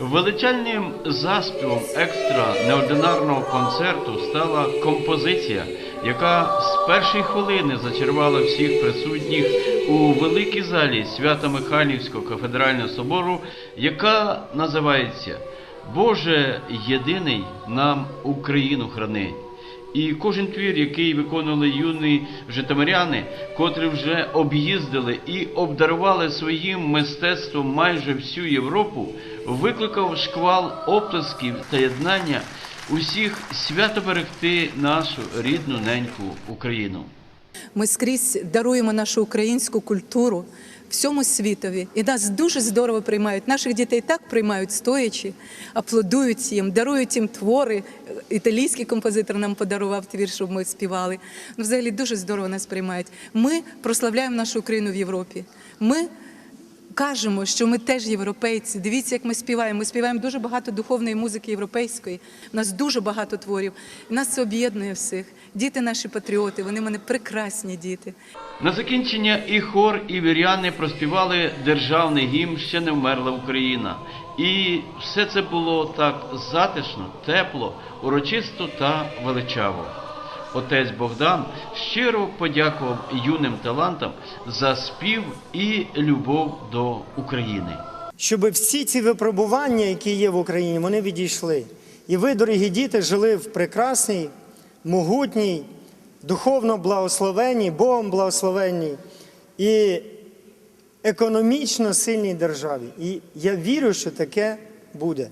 Величальним заспівом екстра неординарного концерту стала композиція, яка з першої хвилини зачарувала всіх присутніх у великій залі Свято-Михайлівського кафедрального собору, яка називається Боже єдиний нам Україну храни. І кожен твір, який виконували юні житомиряни, котрі вже об'їздили і обдарували своїм мистецтвом майже всю Європу, викликав шквал оплесків та єднання усіх свято берегти нашу рідну неньку Україну. Ми скрізь даруємо нашу українську культуру всьому світові. І нас дуже здорово приймають. Наших дітей так приймають стоячи, аплодують їм, дарують їм твори. Італійський композитор нам подарував твір, щоб ми співали. Ну, взагалі дуже здорово нас приймають. Ми прославляємо нашу Україну в Європі. Ми кажемо, що ми теж європейці. Дивіться, як ми співаємо. Ми співаємо дуже багато духовної музики європейської. У нас дуже багато творів. Нас це об'єднує всіх. Діти наші патріоти, вони в мене прекрасні діти. На закінчення і хор, і віряни проспівали державний гімн Ще не вмерла Україна. І все це було так затишно, тепло, урочисто та величаво. Отець Богдан щиро подякував юним талантам за спів і любов до України. щоб всі ці випробування, які є в Україні, вони відійшли. І ви, дорогі діти, жили в прекрасній, могутній, духовно благословенній, Богом благословенній і економічно сильній державі. І я вірю, що таке буде.